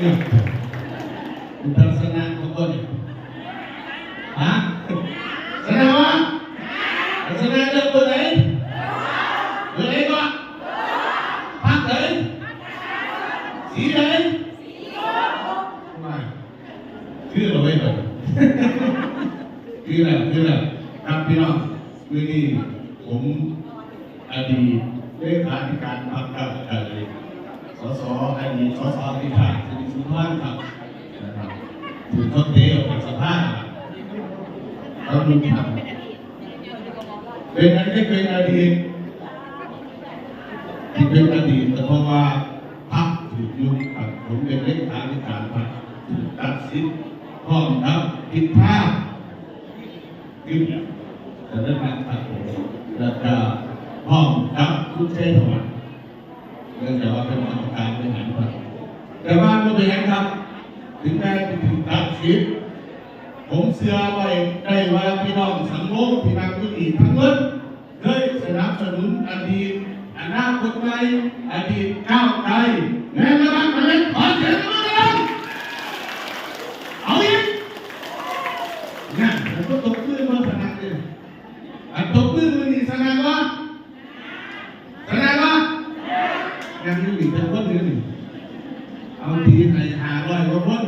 เนี่ยคุณทัศนะของคนเนี่ยฮะแสดงว่าทัศนะเลือกตัวไหนตัวไหนก่อนภาคไหนสีไหนไม่คือเราไม่เปิดคืออะไรคืออะไรครับพี่น้องคือนี่ผมอดีตเลขาธิการพรรคก้าวไกลสสอดีตสสที่ผ่านสิริสุภาพครับนะครับถูกเขาเตะออกจากสภาเราดูครับเป็นอันนี้เป็นอดีตที่เป็นอดีตแต่เพราะว่าพรรคถูกยุบครับผมเป็นเลขาธิการพรรคถูกตัดสินพร้อมครับผิดพลาดขึ้นแต่เรื่องการตัดผมแล้วก็ห้องครับทุกเส้นหัวเนื่องจากว่าเป็นกรรมการบริหารพรรค แต่ว่าเมื่อเป็นไงครับ ถึงแม้จะถูกตัดสิทธิ์ผมเชื่อไว้ได้ว่าพี่น้องสังคมพี่น้องผู้ดีทั้งหมดเคยสนับสนุนอดีตอนาคตใหม่อดีตก้าวไกลแม้กระทั่งมาเล่นขอเสียงกันเลยเอาอีกนั่นผมก็ตกตื้นมาสนับเลยอันตกตื้นมันนี่สนับวะสนับวะยังอยู่อีกเป็นคน หนึ่งทีไหนหาร้อยกว่าคน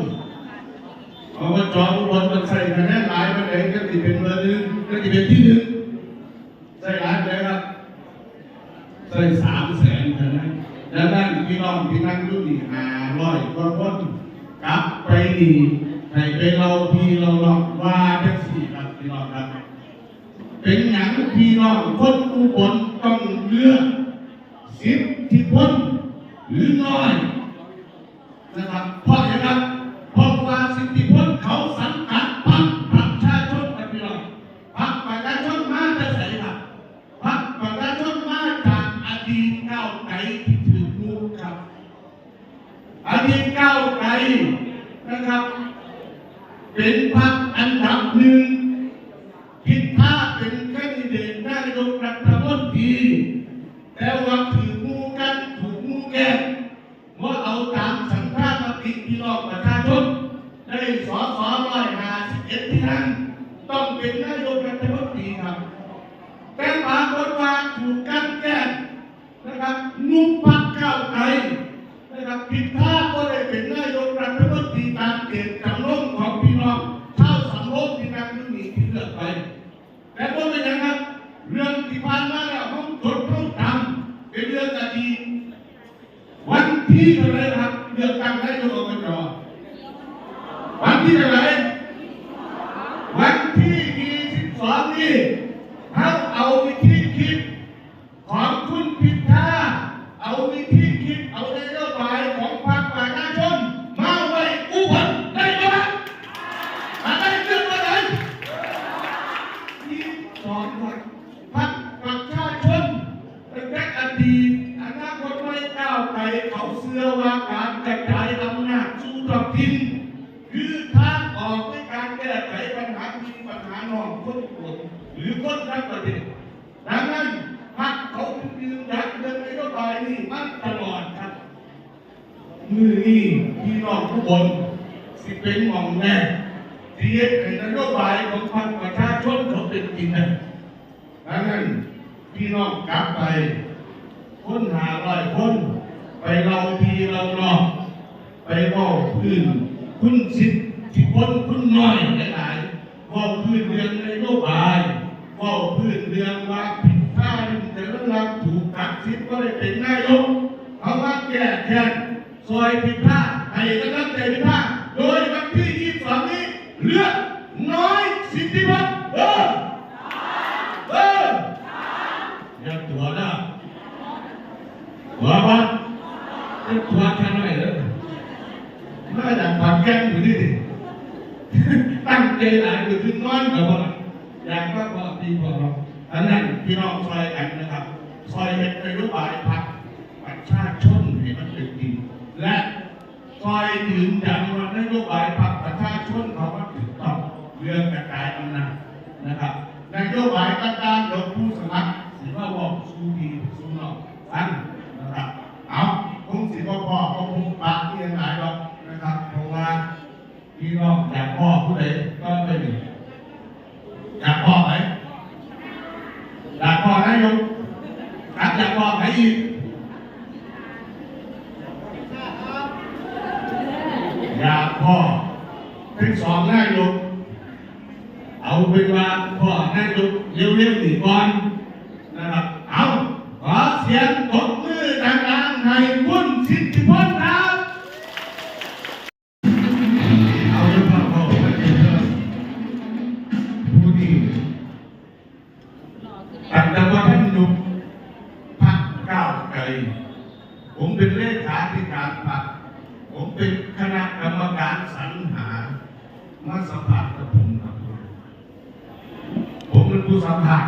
เอาว่าจอทุกคนมันใส่คะแนนหลายมันเองก็ติเป็นเบอร์หนึ่งก็ติเป็นที่หนึ่งใส่หลายเลยครับใส่สามแสนคะแนนแล้วนั่นพี่น้องพี่นั่งอยู่นี่หาร้อยกว่าคนกลับไปดีให้ไปเราพี่เราลองว่าจังสี่ครับพี่น้องครับ เป็นอย่างพี่น้องคนอุบลต้องเลือกสิทธิพลหรือน้อย ดีตก้าวไกลที่ถือมูครับอดีตก้าวไกลนะครับ เป็นพรรคอันดับหนึ่งคิดถ้าเป็นแคนดิเดตนายกรัฐมนตรีแต่ว่าถือมูกันถูกมูแกงว่าเอาตามสัมภาษณ์มติพี่น้องประชาชนได้สอสอร้อยห้าสิบเอ็ดที่นั่งต้องเป็นนายกรัฐมนตรีครับ แต่ปรากฏว่าถูกกัน ล้งนะครับนุบพักก้าวไกลนะครับผิดพลาดก็ได้เป็นนายกรัฐมนตรีตามเกณฑ์จำลองของพี่น้องชาวสังคมที่นั่งอยู่นี่ที่เลือกไปแต่ก็เป็นอย่างนั้นเรื่องที่ผ่านมาแล้วห้องจดห้องจำเป็นเรื่องอดีตวันที่เท่าไหรครับเลือกตั้งนายกอบจวันที่เท่าไหร ดีตอนาคตไม่ก้าวไกลเขาเชื่อว่าการกระจายอำนาจสู่ท้องถิ่นคือทางออกในการแก้ไขปัญหาที่ปัญหาน้องคนกลุ่มหรือคนทั้งประเทศดังนั้นพรรคเขาจึงยืนยันเรื่องนโยบายนี้มาตลอดครับมือนี้พี่น้องทุกคนสิเป็นมองแน่ที่เฮ็ดให้นโยบายของพรรคประชาชนเขาเป็นจริงนะดังนั้นพี่น้องกลับไป คนหาร้อยคน ไปเราทีเรานอกไปเว่าพื้นคุณสิทธิพลคุณน้อยหลายเว่าพื้นเรื่องนโยบายเว่าพื้นเรื่องว่าผิดพลาดแต่ละรับถูกตัดสิทธิ์ก็ได้เป็นนายกเขามาแก้แค้นซอยผิดพลาดให้กำลังใจผิดพลาดโดยวันที่22นี้เลือกน้อยสิทธิพัฒน์เออเออยังตัวนะ หัวบ้านยังตัวแค่ไหนเลยมาจากปากแก้มอยู่นี่ดิตั้งใจหลายอยู่ถึงนอนกับว่าอยากมากกว่าดีกว่าเราอันนั้นพี่น้องซอยกันนะครับซอยเป็นนโยบายพรรคประชาชนให้มันเป็นจริงและคอยยืนยันว่านโยบายพรรคประชาชนเขาว่าถูกต้องเรื่องกระจายอำนาจนะครับนโยบายต่างๆยกผู้สมัคร อยากบอกนะโยมครับอยากบอกไหนอีกอยากพ่อเป็นสองนายกเอาเป็นว่าพ่อแนายกเร็วๆหนีก่อน แต่ว่าท่านหนุ่มพักก้าวไกล ผมเป็นเลขาธิการพรรคผมเป็นคณะกรรมการสรรหา มาสัมผัสกับผมครับผมเป็นผู้สัมผัส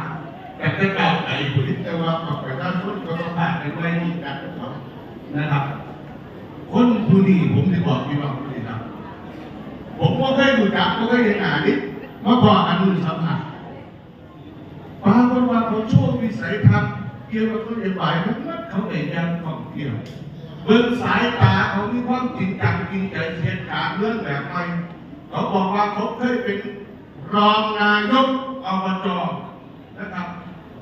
แต่จะก้าวไกลผู้ที่แต่ว่าประชาชนก็สัมผัสกันไม่มีกันครับนะครับ คนผู้นี้ผมจะบอกพี่น้องผู้นี้ครับ ผมก็เคยดูจักก็เคยเห็นหน้าดิมาบอกอนนู้นสัมผัสปรากฏว่าเขาช่วง วิสัยทัศน์เกี่ยวกับนโยบายทั้งนั้นเขาเองยังท่องเที่ยวเบิ่งสายตาเขามีความจริงจังจริงใจเช่นการเรื่องแบบใหม่เขาบอกว่าเขาเคยเป็นรองนายกอบจนะครับ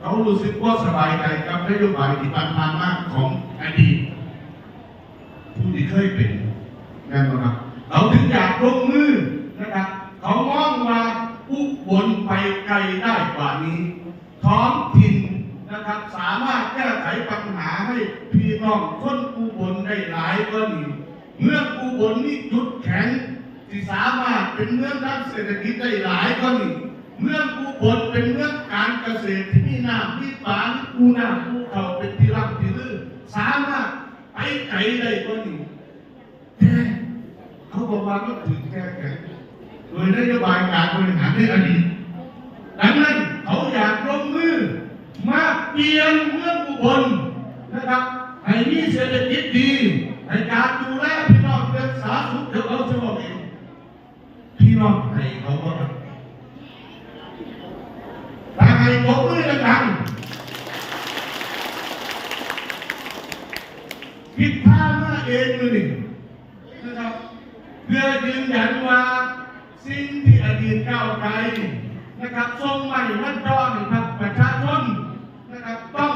เขารู้สึกว่าสบายใจกับนโยบายที่ผ่านมามาของอดีตผู้ที่เคยเป็นแน่นอนครับเขาถึงอยากลงมือนะครับเขามองว่าอุบลไปไกลได้กว่านี้ท้องถิ่น นะครับ สามารถแก้ไขปัญหาให้พี่น้องคนอุบลได้หลายกว่านี้เมืองอุบลนี่จุดแข็งที่สามารถเป็นเมืองด้านเศรษฐกิจได้หลายกว่านี้เมืองอุบลเป็นเมืองการเกษตรที่มีน้ำมีปลามีปูน้ำปูเขาเป็นที่รับที่ลือสามารถไปไกลได้กว่านี้แต่เขาบอกว่าก็ถึงแค่แค่โดยนโยบายการบริหารในอดีตดังนั้นเขาอยากลงมือมา เพียนเมืองอุบลนะครับให้มีเศรษฐกิจดีในการดูแลพี่น้องเป็นสาธารณสุขเดี๋ยวเขาจะบอกเองพี่น้องให้เขาก็ทำแต่ให้ตบมือดังๆผิดพลาดมาเองเลยนี่นะครับเพื่อยืนยันว่าสิ่งที่อดีตก้าวไกลนะครับทรงไม่มั่นคงในพรรค ต้อง